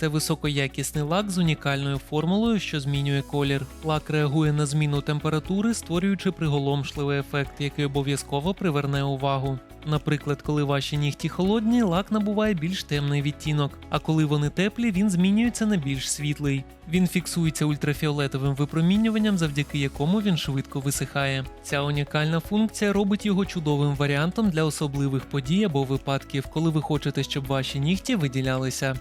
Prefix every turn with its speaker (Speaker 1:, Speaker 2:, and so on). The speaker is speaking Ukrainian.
Speaker 1: Це високоякісний лак з унікальною формулою, що змінює колір. Лак реагує на зміну температури, створюючи приголомшливий ефект, який обов'язково приверне увагу. Наприклад, коли ваші нігті холодні, лак набуває більш темний відтінок, а коли вони теплі, він змінюється на більш світлий. Він фіксується ультрафіолетовим випромінюванням, завдяки якому він швидко висихає. Ця унікальна функція робить його чудовим варіантом для особливих подій або випадків, коли ви хочете, щоб ваші нігті виділялися.